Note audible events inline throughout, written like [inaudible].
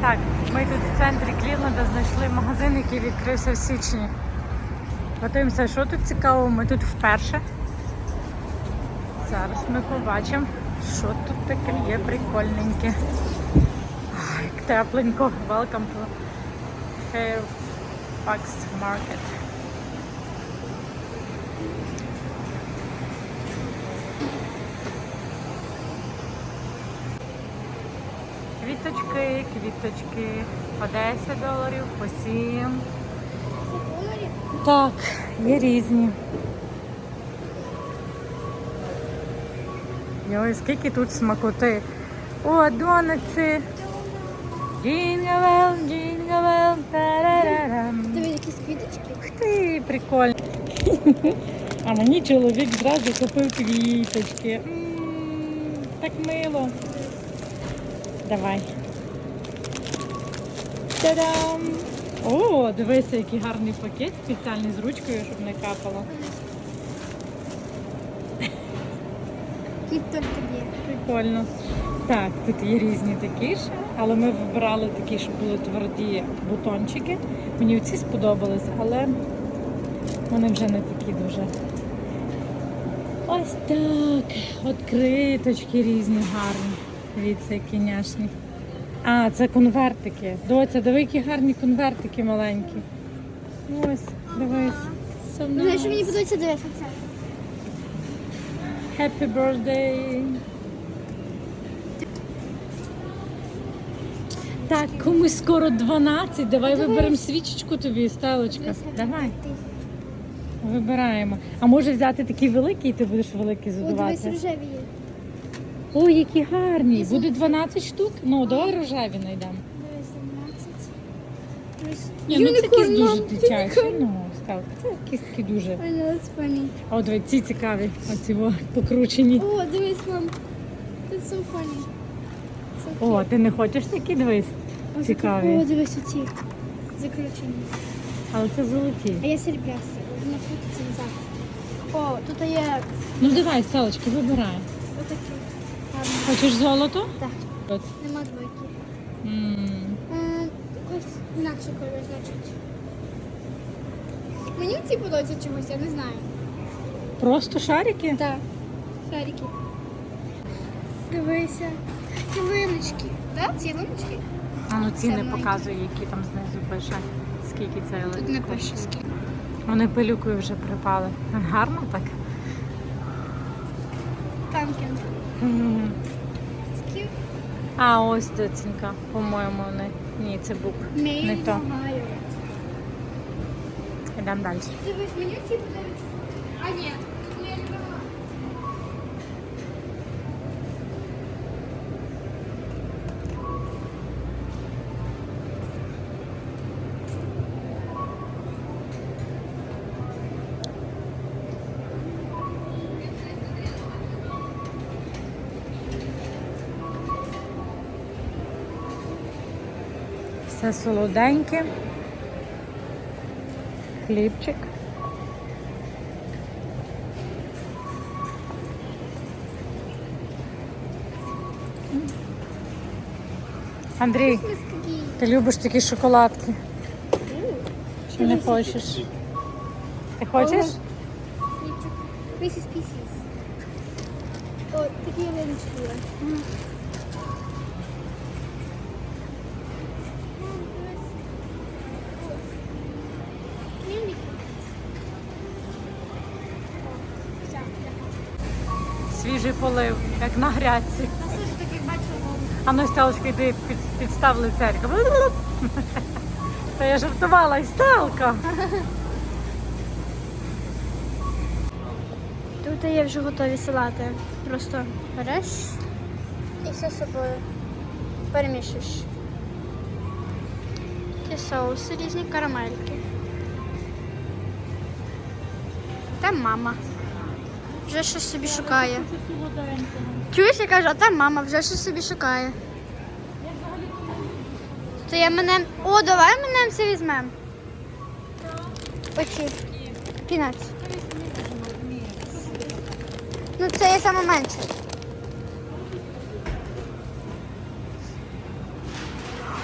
Так, ми тут в центрі Клівленда знайшли магазин, який відкрився в січні. Готуємося, що тут цікавого, ми тут вперше. Зараз ми побачимо, що тут таке є прикольненьке. Ай, тепленько. Welcome to Fairfax Market. Квіточки, квіточки. По 10 доларів, по 7. Так, є різні. Йой, скільки тут смакоти. О, донеці. Джінгавел, джінгавел, тарарарам. Диви, якісь квіточки. Ух ти, прикольно. [laughs] А мені чоловік зразу купив квіточки. М, Так мило. Давай. Та-дам! О, дивися, який гарний пакет спеціальний з ручкою, щоб не капало. Кіт тільки є. Прикольно. Так, тут є різні такі ж, але ми вибирали такі, щоб були тверді бутончики. Мені ці сподобались, але вони вже не такі дуже. Ось так. Откриточки різні гарні. Дивіться, які няшні. А, це конвертики. Доця, диви, які гарні конвертики маленькі. Ось, дивись. So Знаєш, що мені nice. подобається дивитися? Happy birthday. Так, комусь скоро 12. Давай Давай. виберемо свічечку тобі, стелочка. Давай, вибираємо. А може взяти такий великий, і ти будеш великий О, дивись, задувати? рожеві є. Ой, які гарні. Буде 12 штук. Ну, давай рожеві знайдемо. Дивись, 17. Ні, ну це якісь дуже дитячі. Ну, став. Це якісь такі дуже. I know, funny. А диви, ці цікаві, оці о, покручені. О, дивись, мам. That's so funny. So О, ти не хочеш такі дивись? О, цікаві. О, дивись, оці. Закручені. Але це золоті. А я серебрясті. Вона крутиться назад. О, тут є Ну давай, стелочки, вибирай. отакі. Хочеш золото? Так. От. Нема двойки. М, Е, Якось інакше колір, значить. Мені ці подобаються чомусь, я не знаю. Просто шарики? Так. Шарики. Дивися. Цілиночки. Так? Цілиночки? А ну ці не показує, які там знизу пише. Скільки це Тут не пише скільки. Вони пилюкою вже припали. Гарно так? А ось доцінка, по-моєму, не. Ні, це бук. Не то. Йдемо далі. Дивись, мені ці подобаються. А ні. тут не люблю. Все солоденьке. Хлібчик. Андрій, ти любиш такі шоколадки? Чи не хочеш? Ти хочеш? Reese's Pieces. О, такі ялиночки є. Мам, дивись. Ось. Candy Crush. О, все, дякую. Свіжий полив, як на грядці. Таких бачила. А ну, сталочка, йди під, підстав лицерка. [laughs] Та я жартувала, і сталка. [laughs] Тут є вже готові салати. Просто береш і все з собою перемішуєш. Ті соуси, різні карамельки. Там мама. Вже щось собі шукає. Чуєш, я кажу, а там мама вже щось собі шукає. То я мене. О, давай мене це візьмемо. Оці. Пінаць. Ну, це є саме менше.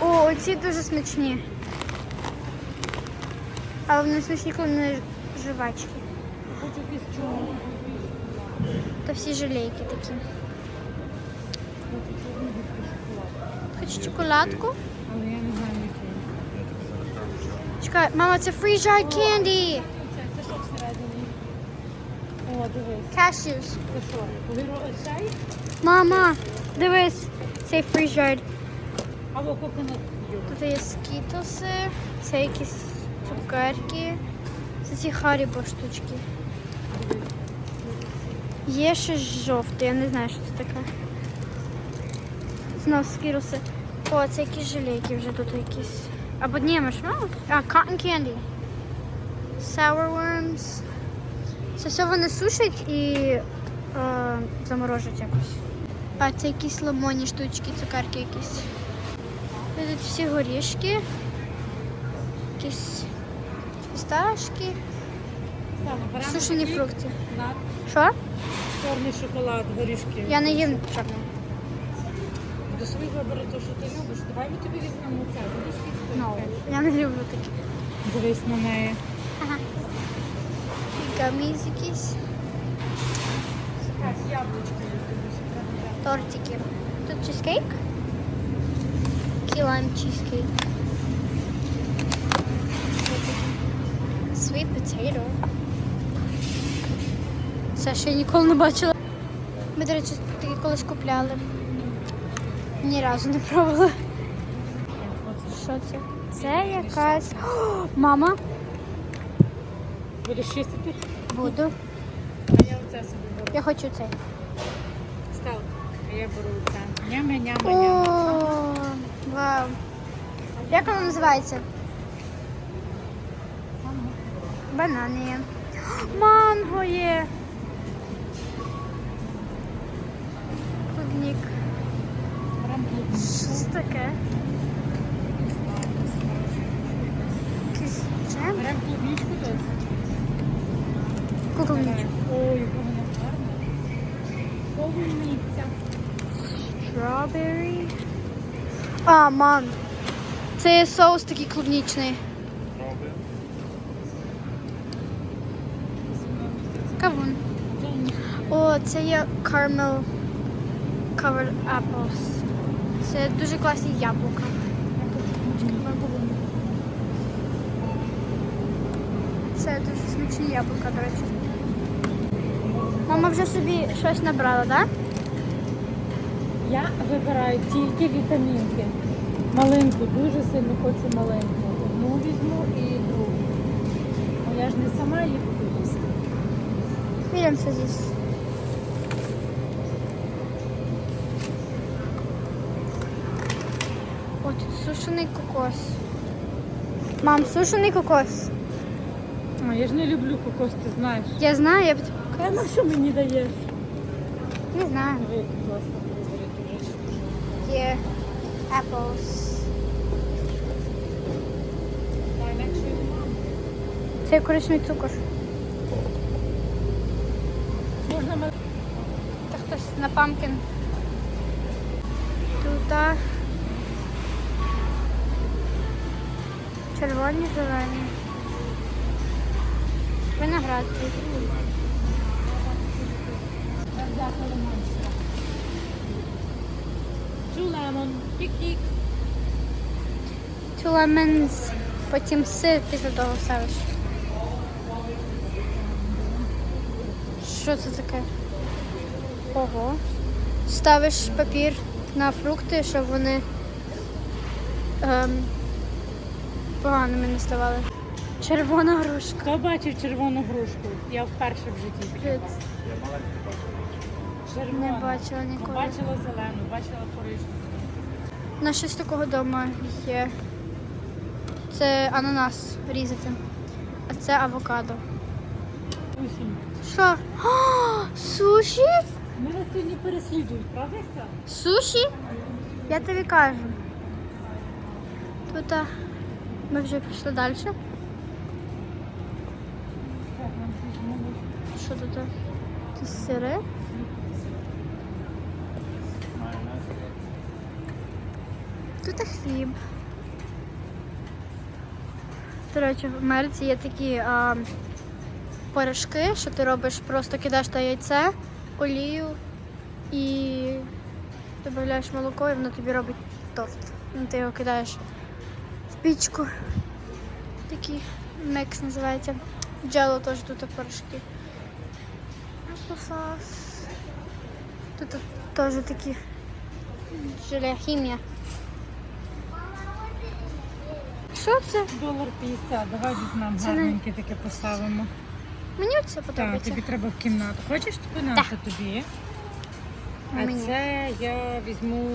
О, оці дуже смачні. Але вони смачні, коли не жвачки. Хочу якийсь чого. То всі жалейки такі. Хочу чоколадку. Але я не знаю, який. Чекай, мама, це free dried candy. Це, це що всередині? О, дивись. Cashews. Це що? Мама, дивись. Цей free dried. Або коконат. Тут є скітлси, це якісь цукерки. Це ці харібо штучки. Є ще жовте, я не знаю, що це таке. Знов скіруси. О, це якісь желейки вже тут якісь. Або ні, маршмеллоу. А, cotton candy. Sour worms. Це все вони сушать і е, заморожать якось. А це якісь лимонні штучки, цукерки якісь. Тут всі горішки, якісь фісташки, сушені фрукти. Що? чорний шоколад, горішки. Я не їм чорний. До своїх вибори те, що ти любиш. Давай ми тобі візьмемо це. Горішки з No, я не люблю такі. Дивись на неї. Ага. Гаміз якісь, тортики. Тут чизкейк. Кілайм чизкейк. Sweet potato. Це ще ніколи не бачила. Ми, до речі, такі колись купляли. Ні разу не пробували. Що це? Це якась. О, мама, Будеш чистити? буду. А я оце собі беру. Я хочу цей. Став. А я беру це. Няма-няма-няма. О, вау. Як воно називається? Банани є. Манго є. Клубнік. Беремо клубніку. Що це таке? Беремо клубничку тут. Клубнічку. Ой, яка вона гарна. Полуниця. Strawberry. А, мам. Це є соус такий клубнічний. Кавун. О, це є caramel covered apples. Це дуже класні яблука. Це дуже смачні яблука, до речі. Мама вже собі щось набрала, так? Да? Я вибираю тільки вітамінки. Малинку, дуже сильно хочу малинку. Одну візьму і другу. Бо я ж не сама її буду їсти. Берем все здесь. О, тут сушений кокос. Мам, сушений кокос. А, я ж не люблю кокос, ти знаєш. Я знаю, я б... А на що мені даєш? не знаю. Диви, як класно виберуть дуже. Є apples. Це коричневий цукор. Можна мал- Та хтось на пампкін. Тут червоні, зелені. Виноград. Two lemon. Кік-кік. Two lemons, потім сир після того ставиш. Що це таке? Ого. Ставиш папір на фрукти, щоб вони ем, поганими не ставали. Червона грушка. Хто бачив червону грушку? Я вперше в житті таке бачила. Не бачила ніколи. Бачила зелену, бачила коричневу. На щось такого вдома є. Це ананас різати. А це авокадо. Усім. Що? О, суші? Мене сьогодні переслідують, правда? Суші? Я тобі кажу. Тут ми вже пішли далі. Так, нам тут знову Що тут? Якісь сири. Тут хліб. До речі, в Америці є такі а, порошки, що ти робиш, просто кидаєш та яйце, олію і додаєш молоко, і воно тобі робить торт. Ну, ти його кидаєш в пічку. Такий микс називається. Джело теж тут порошки. Applesauce. Тут теж такі желе хімія. Що це? Долар 50. Давай візьмемо Це не- гарненьке таке поставимо. Мені це Так, подобається. тобі треба в кімнату. Хочеш тобі наше тобі? А Мені. це я візьму.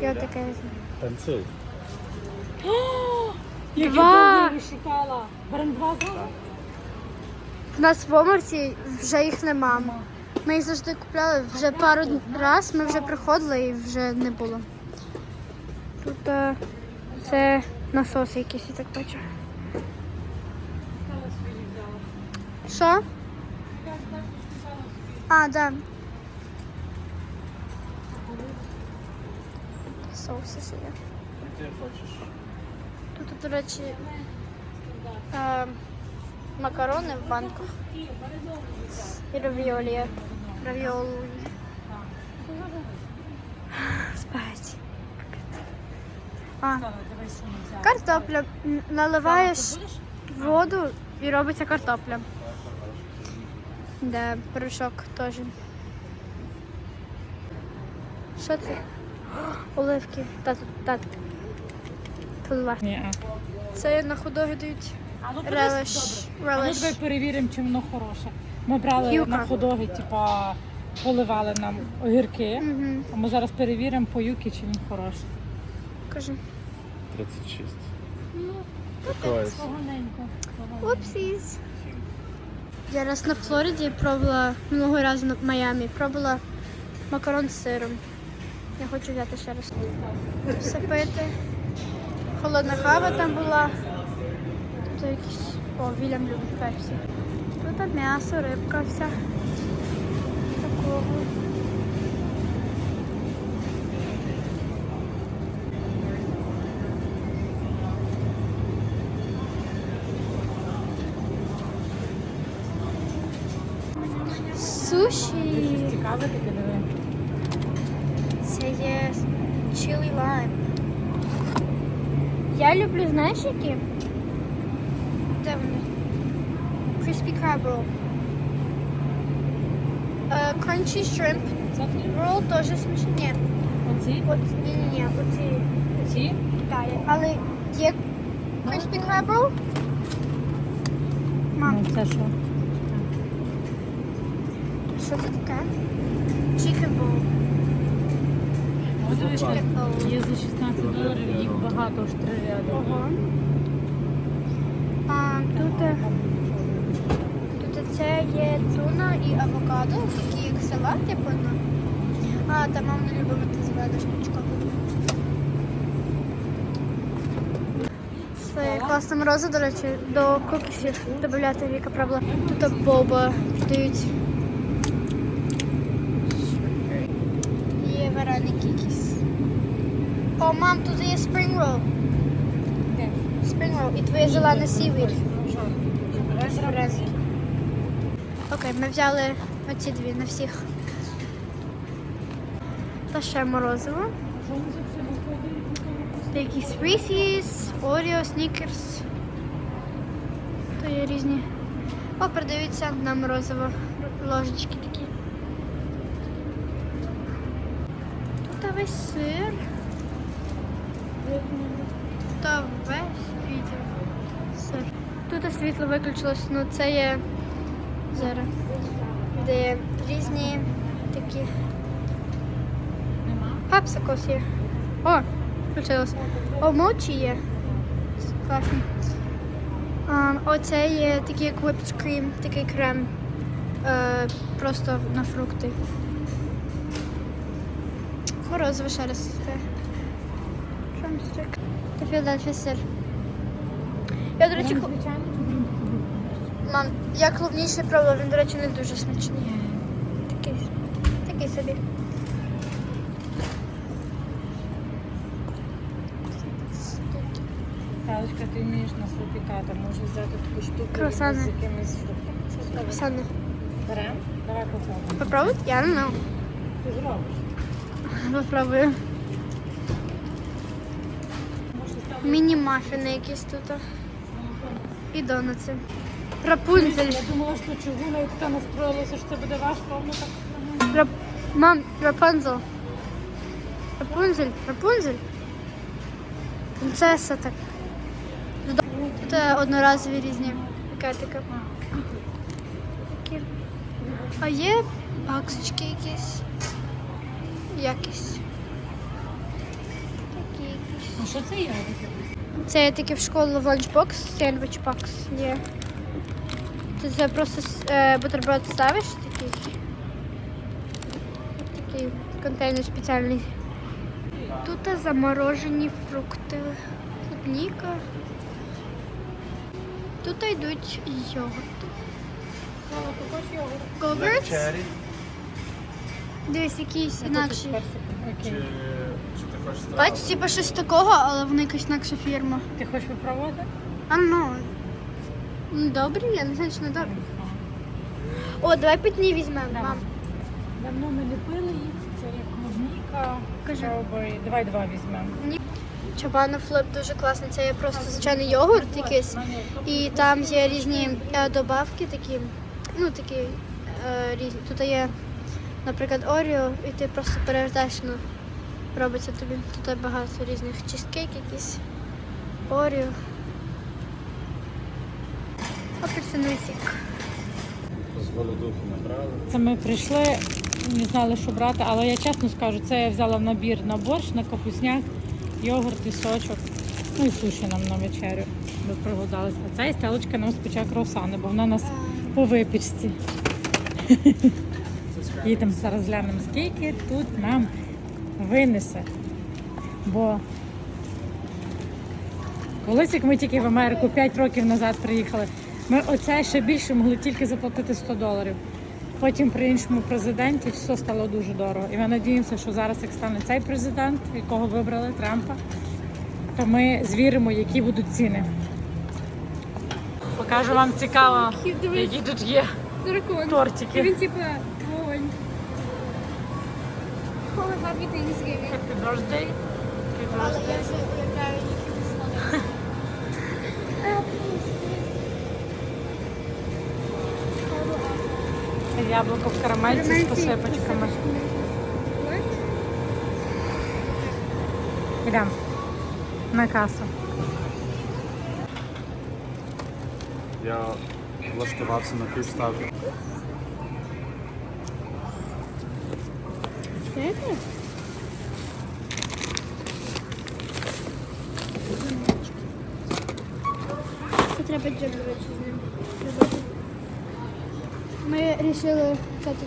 Я таке візьму. Танцюй. Як Два. я довго шукала. Беремо два зала? В нас в Омерці вже їх нема. Ми їх завжди купляли вже пару раз, ми вже приходили і вже не було. Тут е, це насоси якісь, я так бачу. Що? А, да. Соуси ще є. Ти хочеш? Тут, до речі, е, макарони в банках. І равіолі. Равіолі. Спагетті. А, картопля. Наливаєш воду і робиться картопля. Де порошок теж. Що це? Оливки. Тату, тату. Тут Це на худоги дають. А ну Релиш. подивись, добре. А ну давай перевіримо, чи воно хороше. Ми брали Юка. на ходоги, типа поливали нам огірки. Угу. А ми зараз перевіримо по юки, чи він хороший. Кажи. 36. Ну, Якось. Упсіс. Я раз на Флориді пробувала минулого разу на Майамі. Пробувала макарон з сиром. Я хочу взяти ще раз. Все пити. Холодна кава там була. Тут якісь. О, Вільям любить пепсі. Тут м'ясо, рибка вся. Такого. Суші. Цікаве таке. Це є chili lime. Я люблю, знаєш які? Де вони? Crispy crab roll. Е, crunchy shrimp roll теж смачні. Ні, Оці? от, ні, ні, ні, оці. Ці? Так, але є crispy crab roll? Мам, Ну, це що? що це таке? Chicken bowl. Chicken bowl. Є за 16 доларів, їх багато ж три ряди. Ого. Тут, е, тут це є туна і авокадо, такі як салат, я певно. А, та мама не любить ти зелена штучка. Це класна мороза, до речі, до кукісів додати Віка правила. Тут боба дають. Є вареники якісь. О, мам, тут є spring roll. Де? Spring roll і твоє зелене сівір. Окей, ми взяли оці дві на всіх. Та ще морозиво. Та якісь Reese's, Oreo, Snickers. То є різні. О, продаються на морозиво ложечки такі. Тут весь сир. Та весь відео. Тут світло виключилось, ну це є зараз. Де є різні такі. Нема? Пепсикос є. О, включилось. О, мочі є. Класні. А, оце є такий як whipped cream, такий крем. Е, просто на фрукти. Морозиво ще раз. Drumstick. Та Філадельфія сир. Я, до речі. Мам, я клубнічний пробувала, він, до речі, не дуже смачний. Такий, такий собі. Тут Сталочка, ти вмієш нас випікати. Може взяти таку штуку Круасани. з якимись фруктами. Саня, Беремо? Давай попробуємо. попробуй? Я не знаю. Ти зробиш. Попробую. Міні-мафіни якісь тут. І донати. Рапунцель. Я думала, що чугуна і така настроїлася, що це буде важко, а воно так. Рап... Мам, Рапунцель. Рапунцель, Рапунцель. Принцеса так. Тут е, одноразові різні пакетики. Такі. А є баксочки якісь. Якісь. Такі якісь. А що це є? Це я таки в школу ланчбокс, сендвіч бокс є. Ти це просто е, бутерброд ставиш такий. Такий контейнер спеціальний. Тут заморожені фрукти. Клубніка. Тут йдуть йогурти. Черрі. Дивись, якийсь інакший. Окей. Чи ти хочеш Бачиш, типу щось такого, але вони якась інакша фірма. Ти хочеш попробувати? А ну. Ну, Добрі, я не знаю, чи не добрі. О, давай питні візьмемо, Давай. мам. Давно ми не пили їх, це як клубніка, Кажи. стrawberry. Давай два візьмемо. Чабана флип дуже класний. Це є просто звичайний йогурт якийсь. І там є різні е, добавки такі. Ну, такі е, різні. Тут є, наприклад, Оріо, і ти просто перевертаєш, ну, робиться тобі. Тут є багато різних чизкейк якісь. Оріо. Це ми прийшли, не знали, що брати, але я чесно скажу, це я взяла в набір на борщ, на капусняк, йогурт і сочок. Ну і суші нам на вечерю. Ми проголодалися. А ця і стелочка нам спече круасани, бо вона нас по випічці. Їдемо зараз глянемо, скільки тут нам винесе. Бо колись, як ми тільки в Америку 5 років назад приїхали, ми оце ще більше могли тільки заплатити 100 доларів. Потім при іншому президенті все стало дуже дорого. І ми надіємося, що зараз, як стане цей президент, якого вибрали Трампа, то ми звіримо, які будуть ціни. Покажу вам цікаво, які тут є тортики. типа вогонь. Happy birthday. Happy birthday. Яблуко в карамельці з посипочками. Йдемо на касу. Я влаштувався на півставки. Це треба джем, до речі, з ним. Ми вирішили взяти.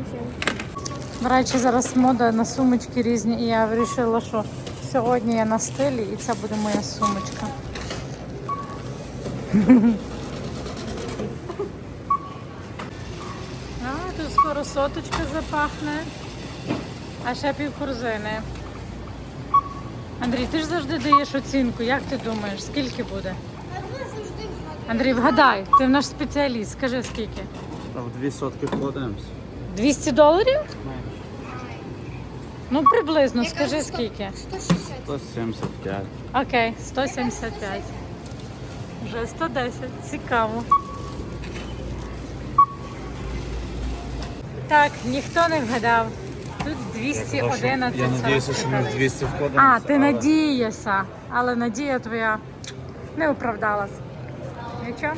Рішили. До речі, зараз мода на сумочки різні, і я вирішила, що сьогодні я на стилі і це буде моя сумочка. [laughs] Тут скоро соточка запахне, а ще пів корзини. Андрій, ти ж завжди даєш оцінку. Як ти думаєш, скільки буде? Андрій, вгадай, ти наш спеціаліст, скажи скільки? А в дві сотки вкладаємось. 200 доларів? Ну, приблизно, скажи скільки. 160. 175. Окей, 175. Вже 110. Цікаво. Так, ніхто не вгадав. Тут 211. Я надіюся, що ми в 200 вкладаємося. А, ти але- надієшся, але надія твоя не оправдалась. Нічого?